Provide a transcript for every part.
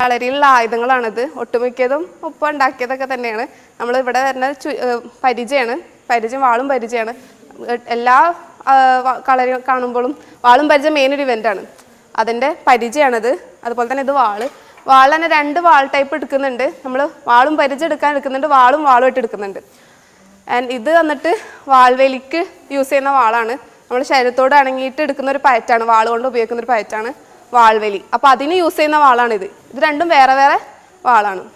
കളരിയിലുള്ള ആയുധങ്ങളാണിത്. ഒട്ടുമിക്കതും ഉപ്പ് ഉണ്ടാക്കിയതൊക്കെ തന്നെയാണ്. നമ്മൾ ഇവിടെ ചു പരിചയമാണ് പരിചയം വാളും പരിചയമാണ് എല്ലാ കളരി കാണുമ്പോഴും വാളും പരിചയം മെയിൻ ഒരു ഇവന്റാണ് അതിന്റെ പരിചയമാണത് അതുപോലെ തന്നെ ഇത് വാൾ. വാൾ തന്നെ രണ്ട് വാൾ ടൈപ്പ് എടുക്കുന്നുണ്ട്. നമ്മൾ വാളും പരിചയം എടുക്കാൻ എടുക്കുന്നുണ്ട്. വാളും വാളും ആയിട്ട് എടുക്കുന്നുണ്ട്. ആൻഡ് ഇത് വന്നിട്ട് വാൾവേലിക്ക് യൂസ് ചെയ്യുന്ന വാളാണ്. നമ്മൾ ശരീരത്തോട് അണങ്ങിയിട്ട് എടുക്കുന്ന ഒരു പയറ്റാണ്. വാൾ കൊണ്ട് ഉപയോഗിക്കുന്ന ഒരു പയറ്റാണ്. വാൾവേലി. അപ്പോൾ അതിന് യൂസ് ചെയ്യുന്ന വാളാണിത് ഇത്. രണ്ടും വേറെ വേറെ വാളാണ്.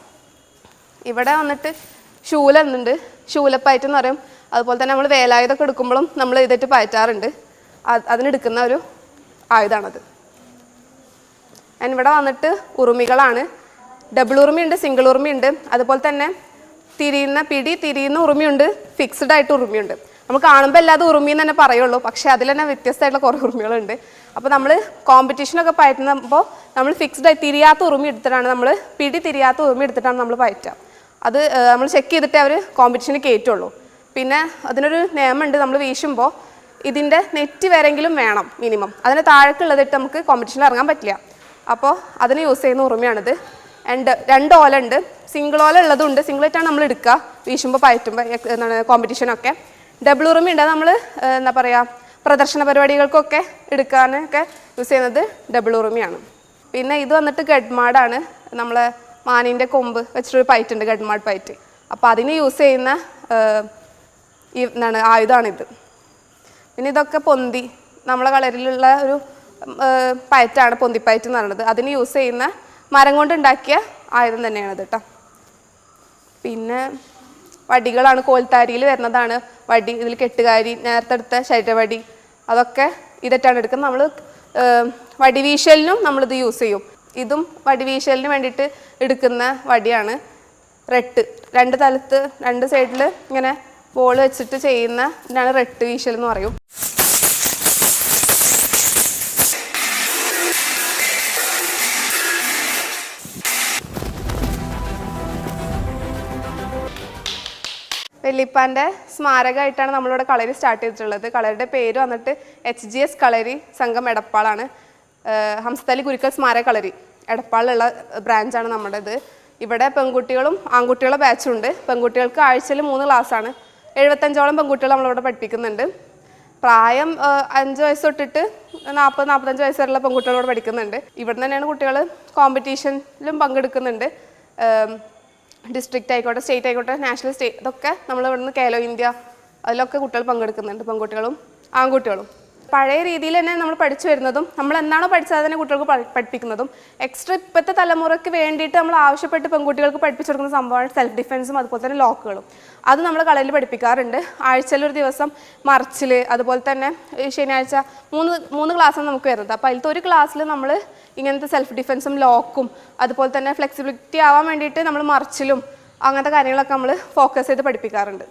ഇവിടെ വന്നിട്ട് ശൂല എന്നുണ്ട് ശൂലപ്പയറ്റ് എന്ന് പറയും. അതുപോലെ തന്നെ നമ്മൾ വേലായുധമൊക്കെ എടുക്കുമ്പോഴും നമ്മൾ ഇതിട്ട് പയറ്റാറുണ്ട്. അത് അതിനെടുക്കുന്ന ഒരു ആയുധമാണത്. ഇവിടെ വന്നിട്ട് ഉറുമികളാണ്. Double ഉറുമിയുണ്ട് single ഉറുമിയുണ്ട്. അതുപോലെ തന്നെ തിരിയുന്ന പിടി തിരിയുന്ന ഉറുമിയുണ്ട്. ഫിക്സ്ഡ് ആയിട്ട് ഉറുമിയുണ്ട്. നമ്മൾ കാണുമ്പോൾ എല്ലാതും ഉറുമി തന്നെ പറയുള്ളൂ. പക്ഷെ അതിൽ തന്നെ വ്യത്യസ്തമായിട്ടുള്ള കുറേ ഉറുമികളുണ്ട് അപ്പോൾ നമ്മൾ കോമ്പറ്റീഷനൊക്കെ പയറ്റുമ്പോൾ നമ്മൾ ഫിക്സ്ഡ് ആയി തിരിയാത്ത ഉറുമി എടുത്തിട്ടാണ് നമ്മൾ പിടി തിരിയാത്ത ഉറുമി എടുത്തിട്ടാണ് നമ്മൾ പയറ്റുക. അത് നമ്മൾ ചെക്ക് ചെയ്തിട്ടേ അവർ കോമ്പറ്റീഷന് കയറ്റുള്ളൂ പിന്നെ അതിനൊരു നിയമമുണ്ട് നമ്മൾ വീശുമ്പോൾ ഇതിന്റെ നെറ്റ് വരെങ്കിലും വേണം മിനിമം അതിന് താഴേക്കുള്ളതിട്ട് നമുക്ക് കോമ്പറ്റീഷനിൽ ഇറങ്ങാൻ പറ്റില്ല. അപ്പോൾ അതിന് യൂസ് ചെയ്യുന്ന ഉറുമയാണിത്. രണ്ട് രണ്ട് ഓല ഉണ്ട്. സിംഗിൾ ഓല ഉള്ളതുണ്ട്. സിംഗിളായിട്ടാണ് നമ്മൾ എടുക്കുക. വീശുമ്പോൾ പയറ്റുമ്പോൾ എന്താണ് കോമ്പറ്റീഷനൊക്കെ ഡബിൾ റൂം ഉണ്ട്. നമ്മൾ എന്താ പറയുക പ്രദർശന പരിപാടികൾക്കൊക്കെ എടുക്കാനൊക്കെ യൂസ് ചെയ്യുന്നത് ഡബിൾ ഉറുമിയാണ് പിന്നെ ഇത് വന്നിട്ട് ഗഡ്മാടാണ്. നമ്മൾ മാനിന്റെ കൊമ്പ് വെച്ചിട്ടൊരു പൈറ്റ് ഉണ്ട് ഗഡ്മാഡ് പൈറ്റ് അപ്പോൾ അതിന് യൂസ് ചെയ്യുന്ന ഈ എന്താണ് ആയുധമാണിത് പിന്നെ ഇതൊക്കെ പൊന്തി നമ്മളെ കളരിലുള്ള ഒരു പയറ്റാണ് പൊന്തിപ്പയറ്റ് എന്ന് പറയുന്നത്. അതിന് യൂസ് ചെയ്യുന്ന മരം കൊണ്ടുണ്ടാക്കിയ ആയുധം ഇത് കേട്ടോ പിന്നെ വടികളാണ് കോൽത്താരിയിൽ വരുന്നതാണ്. വടി ഇതിൽ കെട്ടുകാരി നേരത്തെ അടുത്ത ശരീരവടി അതൊക്കെ ഇതൊക്കെയാണ് എടുക്കുന്നത്. നമ്മൾ വടിവീശലിനും നമ്മളിത് യൂസ് ചെയ്യും. ഇതും വടിവീശലിന് വേണ്ടിയിട്ട് എടുക്കുന്ന വടിയാണ് റെട്ട്. രണ്ട് തലത്ത് രണ്ട് സൈഡിൽ ഇങ്ങനെ ബോൾ വെച്ചിട്ട് ചെയ്യുന്ന ഇതാണ് റെട്ട് വീശൽ എന്ന് പറയും. വെല്ലിപ്പാന്റെ സ്മാരകമായിട്ടാണ് നമ്മളിവിടെ കളരി സ്റ്റാർട്ട് ചെയ്തിട്ടുള്ളത്. കളരിയുടെ പേര് വന്നിട്ട് എച്ച് ജി എസ് കളരി സംഘം എടപ്പാളാണ്. ഹംസത്തലി കുരുക്കൽ സ്മാരക കളരി. എടപ്പാളിലുള്ള ബ്രാഞ്ചാണ് നമ്മുടേത്. ഇവിടെ പെൺകുട്ടികളും ആൺകുട്ടികളുടെ ബാച്ചുണ്ട് പെൺകുട്ടികൾക്ക് ആഴ്ചയിൽ മൂന്ന് ക്ലാസ്സാണ് എഴുപത്തഞ്ചോളം പെൺകുട്ടികൾ നമ്മളിവിടെ പഠിപ്പിക്കുന്നുണ്ട്. പ്രായം അഞ്ച് വയസ്സ് തൊട്ടിട്ട് നാൽപ്പത് നാൽപ്പത്തഞ്ച് വയസ്സ് വരെയുള്ള പെൺകുട്ടികളോട് പഠിക്കുന്നുണ്ട്. ഇവിടെ തന്നെയാണ് കുട്ടികൾ കോമ്പറ്റീഷനിലും പങ്കെടുക്കുന്നുണ്ട്. ഡിസ്ട്രിക്റ്റ് ആയിക്കോട്ടെ സ്റ്റേറ്റ് ആയിക്കോട്ടെ നാഷണൽ സ്റ്റേറ്റ് ഇതൊക്കെ നമ്മൾ ഇവിടുന്ന് കേലോ ഇന്ത്യ അതിലൊക്കെ കുട്ടികൾ പങ്കെടുക്കുന്നുണ്ട്. പെൺകുട്ടികളും ആൺകുട്ടികളും. പഴയ രീതിയിൽ തന്നെ നമ്മൾ പഠിച്ചു വരുന്നതും നമ്മൾ എന്താണോ പഠിച്ചത് അതിനെ കുട്ടികൾക്ക് പഠിപ്പിക്കുന്നതും. എക്സ്ട്രാ ഇപ്പോഴത്തെ തലമുറയ്ക്ക് വേണ്ടിയിട്ട് നമ്മൾ ആവശ്യപ്പെട്ട് പെൺകുട്ടികൾക്ക് പഠിപ്പിച്ചു കൊടുക്കുന്ന സംഭവമാണ് സെൽഫ് ഡിഫൻസും അതുപോലെ തന്നെ ലോക്കുകളും. അത് നമ്മൾ കളയിൽ പഠിപ്പിക്കാറുണ്ട്. ആഴ്ചയിൽ ഒരു ദിവസം മറിച്ചിൽ അതുപോലെ തന്നെ ശനിയാഴ്ച മൂന്ന് മൂന്ന് ക്ലാസ്സാണ് നമുക്ക് വരുന്നത്. അപ്പോൾ അതിലത്തെ ഒരു ക്ലാസ്സിൽ നമ്മൾ ഇങ്ങനത്തെ സെൽഫ് ഡിഫൻസും ലോക്കും അതുപോലെ തന്നെ ഫ്ലെക്സിബിലിറ്റി ആവാൻ വേണ്ടിയിട്ട് നമ്മൾ മറിച്ചിലും അങ്ങനത്തെ കാര്യങ്ങളൊക്കെ നമ്മൾ ഫോക്കസ് ചെയ്ത് പഠിപ്പിക്കാറുണ്ട്.